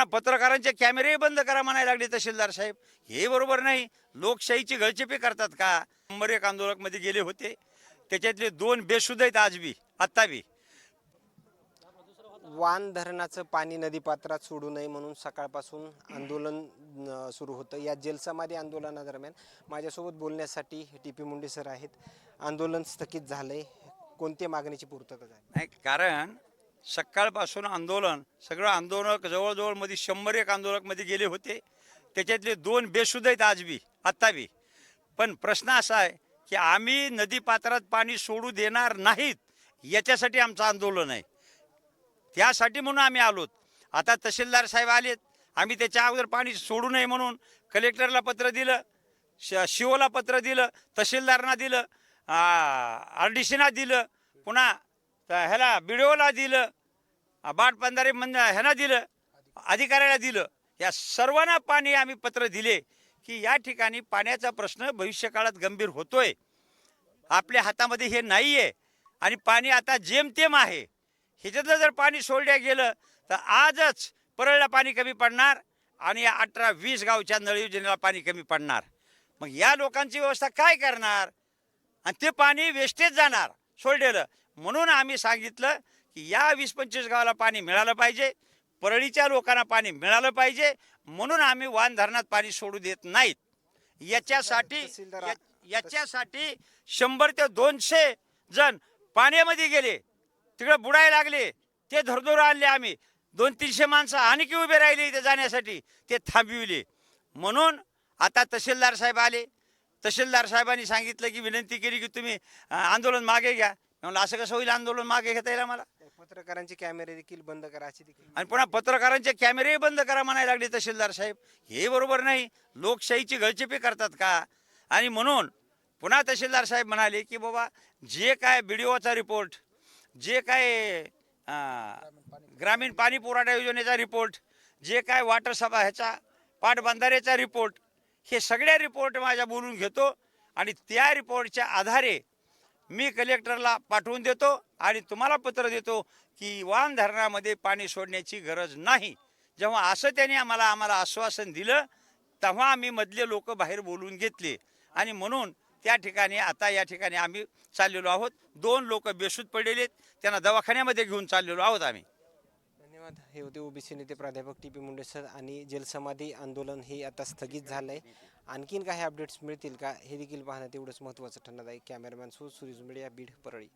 पुन्हा पत्रकारांचे कॅमेरेही बंद करा म्हणायला लागले तहसीलदार साहेब. हे बरोबर नाही. लोकशाहीची गळचेपी करतात का? शंभर एक आंदोलकमध्ये गेले होते. त्याच्यातले दोन बेशुद्ध आहेत आज बी आत्ता बी. वान धरणाचं पाणी नदीपात्रात सोडू नये म्हणून सकाळपासून आंदोलन सुरू होतं. या जलसमाधी आंदोलनादरम्यान माझ्यासोबत बोलण्यासाठी टी पी मुंडे सर आहेत. आंदोलन स्थगित झालंय. कोणत्या मागणीची पूर्तता झाली? नाही कारण सकाळपासून आंदोलन सगळं आंदोलक जवळजवळमध्ये शंभर एक आंदोलकमध्ये गेले होते. त्याच्यातले दोन बेशुद्ध आहेत आज बी आत्ता बी. पण प्रश्न असा आहे की आम्ही नदीपात्रात पाणी सोडू देणार नाहीत याच्यासाठी आमचं आंदोलन आहे. त्यासाठी म्हणून आम्ही आलोत. आता तहसीलदार साहेब आलेत. आम्ही त्याच्या अगोदर पाणी सोडू नये म्हणून कलेक्टरला पत्र दिलं श शिओला पत्र दिलं तहसीलदारांना दिलं आर डी सीना दिलं पुन्हा तर ह्याला बी दिलं आ, बाट पंधारे मंद ह्यांना दिलं अधिकाऱ्याला दिलं. या सर्वांना पाणी आम्ही पत्र दिले की या ठिकाणी पाण्याचा प्रश्न भविष्यकाळात गंभीर होतोय. आपल्या हातामध्ये हे नाही आहे आणि पाणी आता जेमतेम आहे. ह्याच्यातलं जर पाणी सोडल्या गेलं तर आजच परळला पाणी कमी पडणार आणि या अठरा वीस गावच्या नळ योजनेला पाणी कमी पडणार. मग या लोकांची व्यवस्था काय करणार? आणि ते पाणी वेस्टेज जाणार. सोडलेलं. म्हणून आम्ही सांगितलं की या वीस पंचवीस गावाला पाणी मिळालं पाहिजे परळीच्या लोकांना पाणी मिळालं पाहिजे म्हणून आम्ही वान धरणात पाणी सोडू देत नाहीत. याच्यासाठी याच्यासाठी शंभर ते दोनशे जण पाण्यामध्ये गेले. तिकडे बुडायला लागले. ते धरधोर आणले आम्ही. दोन तीनशे माणसं आणखी उभे राहिले इथे जाण्यासाठी. ते थांबविले. म्हणून आता तहसीलदार साहेब आले. तहसीलदार साहेबांनी सांगितलं की विनंती केली की तुम्ही आंदोलन मागे घ्या. म्हणलं असं कसं होईल आंदोलन मागे घेता येईल आम्हाला? पत्रकारांचे कॅमेरे देखील बंद करायचे देखील आणि पुन्हा पत्रकारांचे कॅमेरेही बंद करा म्हणायला लागले तहसीलदार साहेब. हे बरोबर नाही. लोकशाहीची गळचेपी करतात का? आणि म्हणून पुन्हा तहसीलदार साहेब म्हणाले की बाबा जे काय बी डी ओचा रिपोर्ट जे काय ग्रामीण पाणी पुरवठा योजनेचा रिपोर्ट जे काय वॉटर सभा ह्याचा पाटबंधारेचा रिपोर्ट हे सगळ्या रिपोर्ट माझ्या बोलून घेतो आणि त्या रिपोर्टच्या आधारे मी कलेक्टरला पाठवून देतो आणि तुम्हाला पत्र देतो की वान धरणामध्ये पाणी सोडण्याची गरज नाही. जेव्हा असं त्याने आम्हाला आम्हाला आश्वासन दिलं तेव्हा आम्ही मधले लोक बाहेर बोलून घेतले. आणि म्हणून त्या ठिकाणी आता या ठिकाणी आम्ही चाललेलो आहोत. दोन लोक बेशुद्ध पडलेले आहेत. त्यांना दवाखान्यामध्ये घेऊन चाललेलो आहोत आम्ही. हे होते ओबीसी नेते प्राध्यापक टी पी मुंडे सर आणि जलसमाधी आंदोलन हे आता स्थगित झालं आहे आणखीन काही अपडेट्स मिळतील का? हे देखील पाहणं तेवढंच महत्त्वाचं ठरणार आहे. Cameraman so Suresh media Beed Parli.